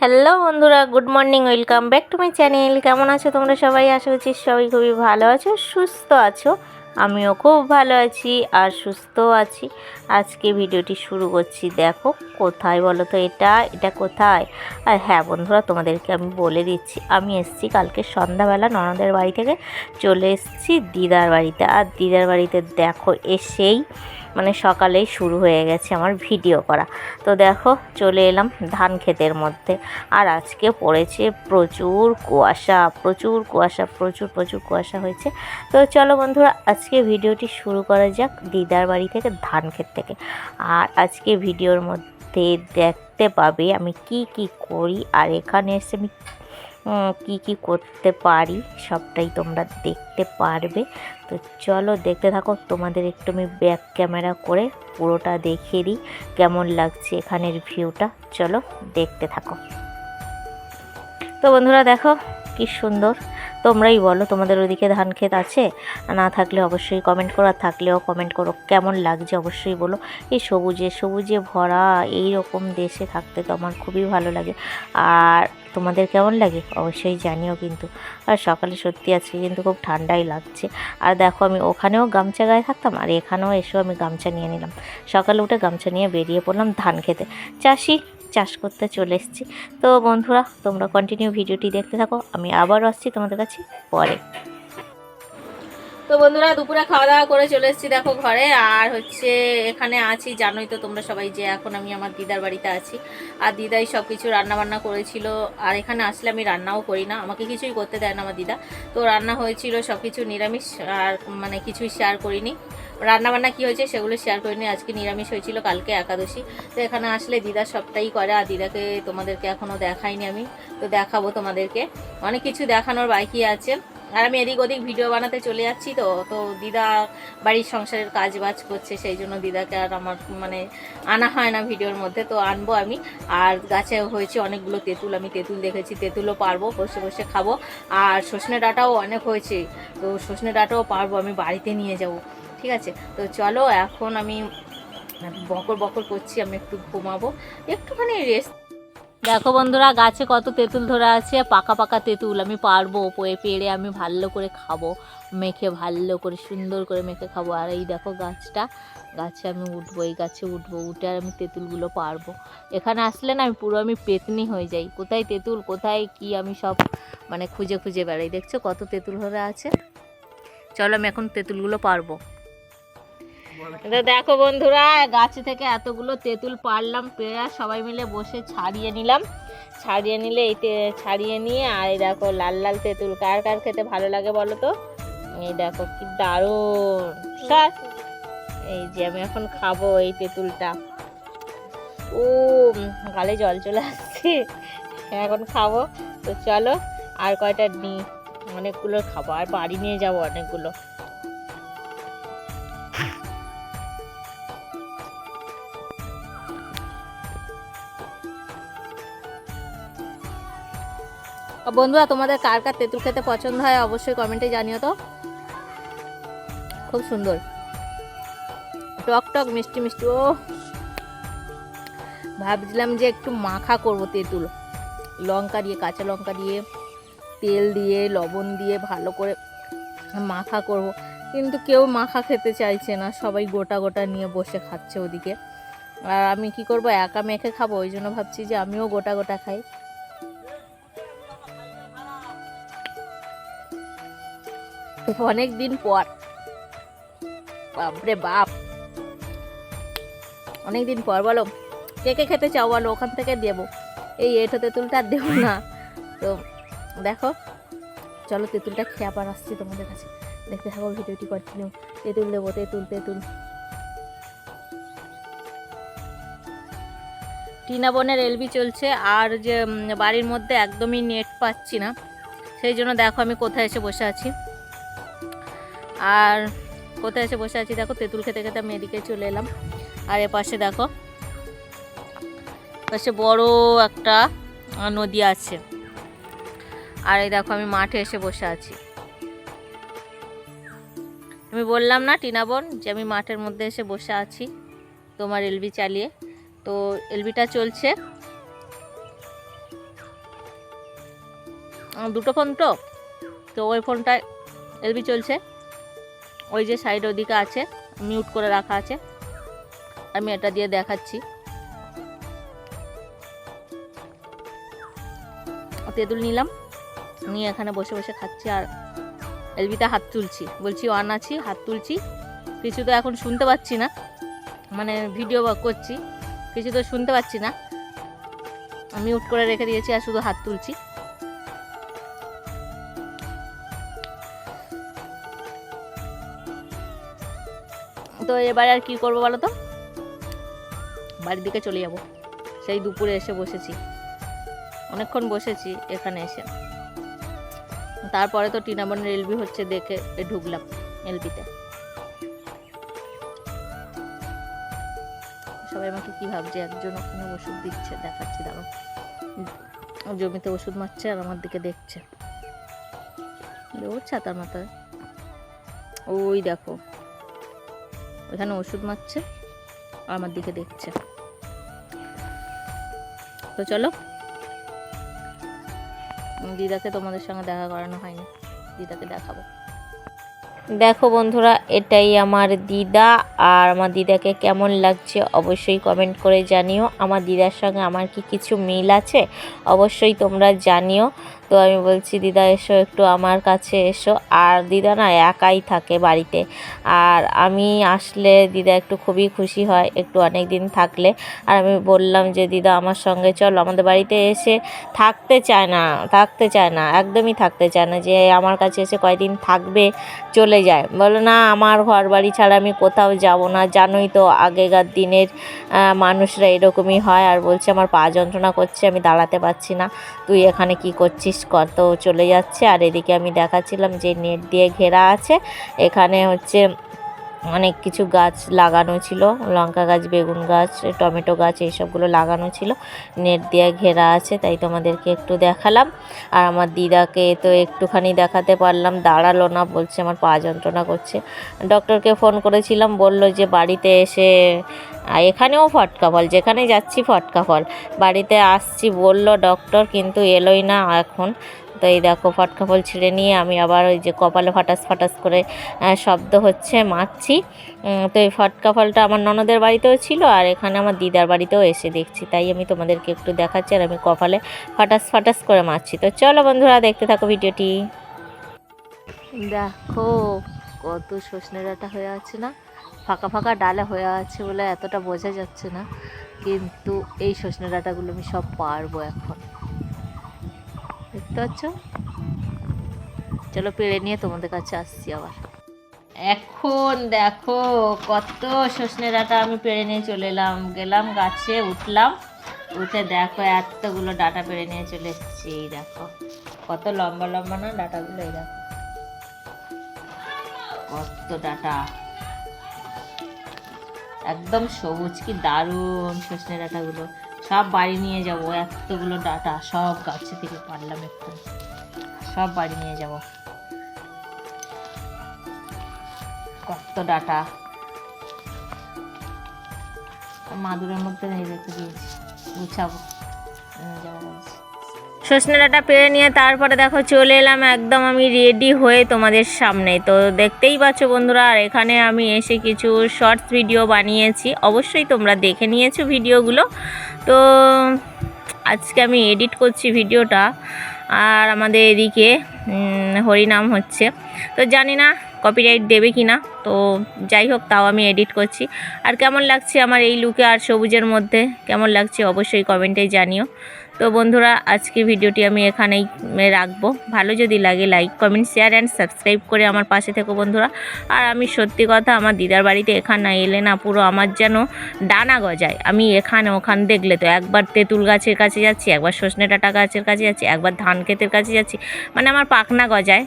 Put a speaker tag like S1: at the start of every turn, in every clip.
S1: Hello বন্ধুরা, good morning, welcome back to my channel. কেমন আছো তোমরা সবাই? আশা করছি সবাই খুবই ভালো আছো, সুস্থ আছো। আমিও খুব ভালো আছি আর সুস্থ আছি। আজকে ভিডিওটি শুরু করছি, দেখো কোথায় বলো তো এটা? এটা কোথায়? আর হ্যাঁ বন্ধুরা, তোমাদেরকে আমি বলে দিচ্ছি, আমি এসেছি কালকে সন্ধ্যাবেলা ননদের বাড়ি থেকে, চলে এসেছি দিদার বাড়িতে। আর দিদার বাড়িতে দেখো এসেই মানে সকালেই শুরু হয়ে গেছে আমার ভিডিও করা। তো দেখো, চলে এলাম ধান ক্ষেতের মধ্যে। আর আজকে পড়েছে প্রচুর কুয়াশা প্রচুর কুয়াশা, প্রচুর প্রচুর কুয়াশা হয়েছে। তো চলো বন্ধুরা, আজকে ভিডিওটি শুরু করা যাক দিদার বাড়ি থেকে, ধান ক্ষেত থেকে। আর আজকে ভিডিওর মধ্যে দেখতে পাবে আমি কি কি করি, আর এখানে এসে আমি কি কি করতে পারি, সবটাই তোমরা দেখতে পারবে। তো চলো দেখতে থাকো, তোমাদের একটু আমি ব্যাক ক্যামেরা করে পুরোটা দেখিয়ে দিই কেমন লাগছে এখানের ভিউটা চলো দেখতে থাকো। তো বন্ধুরা দেখো কি সুন্দর, তোমরাই বলো তোমাদের ওদিকে ধান ক্ষেত আছে? না থাকলে অবশ্যই কমেন্ট করো, আর থাকলেও কমেন্ট করো, কেমন লাগছে অবশ্যই বলো। এই সবুজে সবুজে ভরা এই রকম দেশে থাকতে তো আমার খুবই ভালো লাগে। আর তোমাদের কেমন লাগে? অবশ্যই জানিও কিন্তু। আর সকালে সত্যি আজকে কিন্তু খুব ঠান্ডাই লাগছে। আর দেখো আমি ওখানেও গামছা গায়ে থাকতাম, আর এখানেও এসেও আমি গামছা নিয়ে নিলাম। সকালে উঠে গামছা নিয়ে বেরিয়ে পড়লাম ধান খেতে। চাষি চাষ করতে চলে এসেছি। তো বন্ধুরা, তোমরা কন্টিনিউ ভিডিওটি দেখতে থাকো। আমি আবার আসছি তোমাদের কাছে পরে। তো বন্ধুরা, দুপুরে খাওয়া দাওয়া করে চলে এসেছি দেখো ঘরে। আর হচ্ছে এখানে আছি, জানোই তো তোমরা সবাই যে এখন আমি আমার দিদার বাড়িতে আছি। আর দিদাই সব কিছু রান্নাবান্না করেছিল। আর এখানে আসলে আমি রান্নাও করি না। আমাকে কিছুই করতে দেয় না আমার দিদা। তো রান্না হয়েছিল সব কিছু নিরামিষ, আর মানে কিছুই শেয়ার করিনি। রান্নাবান্না কি হয়েছে সেগুলো শেয়ার করিনি। আজকে নিরামিষ হয়েছিল, কালকে একাদশী। তো এখানে আসলে দিদা সবটাই করে, আর দিদাকে তোমাদেরকে এখনও দেখাইনি আমি। তো দেখাবো তোমাদেরকে। অনেক কিছু দেখানোর বাকি আছে। আর আমি এদিক ওদিক ভিডিও বানাতে চলে যাচ্ছি তো তো দিদা বাড়ির সংসারের কাজ বাজ করছে, সেই জন্য দিদাকে আর আমার মানে আনা হয় না ভিডিওর মধ্যে, তো আনব আমি। আর গাছে হয়েছে অনেকগুলো তেঁতুল, আমি তেঁতুল দেখেছি, তেঁতুলও পারব, বসে বসে খাব। আর সজনে ডাঁটাও অনেক হয়েছে, তো সজনে ডাঁটাও পারব, আমি বাড়িতে নিয়ে যাব। ঠিক আছে? তো চলো, এখন আমি বকর বকর করছি, আমি একটু ঘুমাবো, একটুখানি রেস্ট দেখো বন্ধুরা, গাছে কত তেঁতুল ধরে আছে, পাকা পাকা তেঁতুল আমি পারব পয়ে পেড়ে আমি ভালো করে খাব, মেখে ভালো করে, সুন্দর করে মেখে খাব। আর এই দেখো গাছটা, গাছে আমি উঠবো, এই গাছে উঠবো, উঠে আর আমি তেঁতুলগুলো পারব। এখানে আসলে না, আমি পুরো আমি পেতনি হয়ে যাই। কোথায় তেঁতুল, কোথায় কি আমি সব মানে খুঁজে খুঁজে বেড়াই। দেখছ কত তেঁতুল ধরে আছে? চলো আমি এখন তেঁতুলগুলো পারব। দেখো বন্ধুরা, গাছ থেকে এতগুলো তেঁতুল পারলাম পেড়া সবাই মিলে বসে ছাড়িয়ে নিলাম। ছাড়িয়ে নিলে এই ছাড়িয়ে নিয়ে, আর এই দেখো লাল লাল তেঁতুল, কার কার খেতে ভালো লাগে বলো তো? এই দেখো কি দারুণ। সর। এই যে আমি এখন খাব এই তেঁতুলটা। ও গালে জল চলে আসছে। এখন খাব। তো চলো, আর কয়টা নিই? অনেকগুলো খাব, আর বাড়ি নিয়ে যাব অনেকগুলো। বন্ধুরা, তোমাদের কার কার তেঁতুল খেতে পছন্দ হয় অবশ্যই কমেন্টে জানিও তো। খুব সুন্দর। টক টক, মিষ্টি মিষ্টি, ও। ভাবছিলাম যে একটু মাখা করব তেঁতুল। লঙ্কা দিয়ে, কাঁচা লঙ্কা দিয়ে, তেল দিয়ে, লবণ দিয়ে ভালো করে মাখা করব। কিন্তু কেউ মাখা খেতে চাইছে না, সবাই গোটা গোটা নিয়ে বসে খাচ্ছে ওদিকে। আর আমি কি করব, একা মেখে খাব, ওই জন্য ভাবছি যে আমিও গোটা গোটা খাই। অনেক দিন পর। বাপরে বাপ। অনেক দিন পর বলো, কে কে খেতে চাও বলো, ওখান থেকে দেবো। এই এটো তেঁতুলটা দেবো না। তো দেখো, চলো তেঁতুলটা খেয়ে আবার আসছি তোমাদের কাছে। দেখতে থাকো ভিডিওটি কন্টিনিউ তেঁতুল দেবো, তেঁতুল তেঁতুল। টিনা বোনের এলবি চলছে, আর যে বাড়ির মধ্যে একদমই নেট পাচ্ছি না। সেই জন্য দেখো আমি কোথায় এসে বসে আছি। আর কোথায় এসে বসে আছি? দেখো, তেঁতুল খেতে খেতে আমি এদিকে চলে এলাম। আর এ পাশে দেখো পাশে বড় একটা নদী আছে। আর এই দেখো, আমি মাঠে এসে বসে আছি। আমি বললাম না, টিনা বোন, যে আমি মাঠের মধ্যে এসে বসে আছি, তোমার এলবি চালিয়ে। তো এলবিটা চলছে। দুটো ফোন তো? তো ওই ফোনটায় এলবি চলছে। ওই যে সাইড ওদিকে আছে মিউট করে রাখা আছে। আমি এটা দিয়ে দেখাচ্ছি। তেঁতুল নিলাম, নিয়ে এখানে বসে বসে খাচ্ছি আর এলবিতে হাত তুলছি। বলছি, অন আছি, হাত তুলছি। কিছু তো এখন শুনতে পাচ্ছি না। মানে ভিডিও করছি, কিছু তো শুনতে পাচ্ছি না। মিউট করে রেখে দিয়েছি আর শুধু হাত তুলছি। তো এবারে আর কি করব বলো তো? বাড়ির দিকে চলে যাব। সেই দুপুরে এসে বসেছি। অনেকক্ষণ বসেছি এখানে এসে। তারপরে তো টিনাবনের এলবি হচ্ছে দেখে ঢুকলাম এলবিতে। সবাই আমাকে কি ভাবছে? একজন ওখানে ওষুধ দিচ্ছে, দেখাচ্ছি দাঁড়ো জমিতে ওষুধ মারছে আর আমার দিকে দেখছে। ওর ছাতার মাথায়। ওই দেখো। ওখানে ওষুধ মারছে, আমার দিকে দেখছে। তো চলো। দিদাকে তোমাদের সঙ্গে দেখা করানো হয়নি, দিদাকে দেখাবো। দেখো বন্ধুরা, এটাই আমার দিদা, আর আমার দিদাকে কেমন লাগছে অবশ্যই কমেন্ট করে জানিও। আমার দিদার সঙ্গে আমার কি কিছু মিল আছে? অবশ্যই তোমরা জানিও। তো আমি বলছি, দিদা, এসো একটু আমার কাছে এসো। আর দিদা না একাই থাকে বাড়িতে। আর আমি আসলে দিদা একটু খুবই খুশি হয় একটু অনেক দিন থাকলে। আর আমি বললাম যে, দিদা, আমার সঙ্গে চলো, আমাদের বাড়িতে এসে থাকতে চায় না, থাকতে চায় না, একদমই থাকতে চায় না যে, আমার কাছে এসে কয়দিন থাকবে, চলে যায়। বলো, না, আমার ঘর বাড়ি ছাড়া আমি কোথাও যাব না। জানোই তো আগেকার দিনের মানুষরা এরকমই হয়। আর বলছে, আমার পা যন্ত্রণা করছে, আমি দাঁড়াতে পারছি না। তুই এখানে কি করছিস? কর তো চলে যাচ্ছে। আর এদিকে আমি দেখাচ্ছিলাম যে নেট দিয়ে ঘেরা আছে। এখানে হচ্ছে অনেক কিছু গাছ লাগানো ছিল। লঙ্কা গাছ, বেগুন গাছ, টমেটো গাছ এইসবগুলো লাগানো ছিল। নেট দিয়ে ঘেরা আছে, তাই তোমাদেরকে একটু দেখালাম। আর আমার দিদাকে তো একটুখানি দেখাতে পারলাম। দাঁড়াল না, বলছে আমার পা যন্ত্রণা করছে। ডক্টরকে ফোন করেছিলাম, বলল যে বাড়িতে এসে আর এখানেও ফটকা ফল যেখানে যাচ্ছি ফটকা ফল বাড়িতে আসছি, বলল, ডক্টর কিন্তু এলোই না এখন। তো এই দেখো, ফটকা ফল ছিঁড়ে নিয়ে আমি আবার ওই যে কপালে ফাটাস ফাটাস করে শব্দ হচ্ছে, মারছি। তো এই ফটকা ফলটা আমার ননদের বাড়িতেও ছিল আর এখানে আমার দিদার বাড়িতেও এসে দেখছি। তাই আমি তোমাদেরকে একটু দেখাচ্ছি আর আমি কপালে ফাটাস ফাটাস করে মারছি। তো চলো বন্ধুরা, দেখতে থাকো ভিডিওটি। দেখো, কত সজনে ডাঁটা হয়ে আছে না? ফাঁকা ফাঁকা ডালে হয়ে আছে বলে এতটা বোঝা যাচ্ছে না। কিন্তু এই সজনে ডাঁটাগুলো আমি সব পারব এখন। দেখতে পাচ্ছ? চলো পেড়ে নিয়ে তোমাদের কাছে আসছি আবার। এখন দেখো কত সজনে ডাঁটা আমি পেড়ে নিয়ে চলে এলাম। গেলাম গাছে, উঠলাম। উঠে দেখো এতগুলো ডাটা পেড়ে নিয়ে চলে এসেছি। এই দেখো, কত লম্বা লম্বা না ডাঁটাগুলো, এই দেখো। কত ডাঁটা। একদম সবুজ, কি দারুণ সজনে ডাঁটাগুলো। সব বাড়ি নিয়ে যাব, এতগুলো ডাঁটা, সব গাছে থেকে পারলাম একটু। সব বাড়ি নিয়ে যাব। কত ডাটা। মাদুরের মধ্যে রেখে দিয়েছি। গুছাবো। ভাবছি। সজনে পেরে নিয়ে তারপরে দেখো চলে এলাম, একদম আমি রেডি হয়ে তোমাদের সামনে। তো দেখতেই পাচ্ছ বন্ধুরা, আর এখানে আমি এসে কিছু শর্টস ভিডিও বানিয়েছি। অবশ্যই তোমরা দেখে নিয়েছো ভিডিওগুলো তো আজকে আমি এডিট করছি ভিডিওটা আর আমাদের এদিকে হরিনাম হচ্ছে। তো জানি না কপিরাইট দেবে কি না তো যাই হোক তাও আমি এডিট করছি। আর কেমন লাগছে আমার এই লুকে আর সবুজের মধ্যে? কেমন লাগছে অবশ্যই কমেন্টে জানিও। তো বন্ধুরা, আজকে ভিডিওটি আমি এখানেই রাখব। ভালো যদি লাগে like comment share and subscribe করে আমার পাশে থেকো বন্ধুরা। আর আমি সত্যি কথা, আমার দিদার বাড়িতে এখানে এলে না পুরো আমার যেন ডানা গজায়। আমি এখানে ওখান দেখলে তো একবার তেঁতুল গাছের কাছে যাচ্ছি, একবার সজনে ডাঁটা গাছের কাছে যাচ্ছি, একবার ধান ক্ষেতের কাছে যাচ্ছি মানে আমার পাখনা গজায়।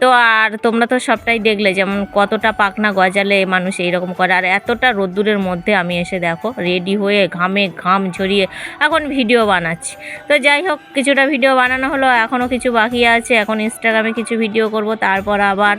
S1: তো আর তোমরা তো সবটাই দেখলে যেমন কতটা পাখনা গজালে মানুষ এইরকম করে। আর এতটা রোদ্দুরের মধ্যে আমি এসে দেখো রেডি হয়ে ঘামে ঘাম ঝরিয়ে এখন ভিডিও বানাচ্ছি। তো যাই হোক, কিছুটা ভিডিও বানানো হলো এখনও কিছু বাকি আছে। এখন ইনস্টাগ্রামে কিছু ভিডিও করব, তারপর আবার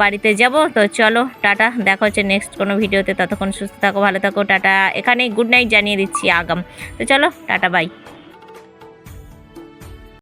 S1: বাড়িতে যাব। তো চলো, টাটা, দেখা হচ্ছে নেক্সট কোনো ভিডিওতে ততক্ষণ সুস্থ থাকো, ভালো থাকো, টাটা। এখানেই গুড নাইট জানিয়ে দিচ্ছি, আগাম। তো চলো, টাটা বাই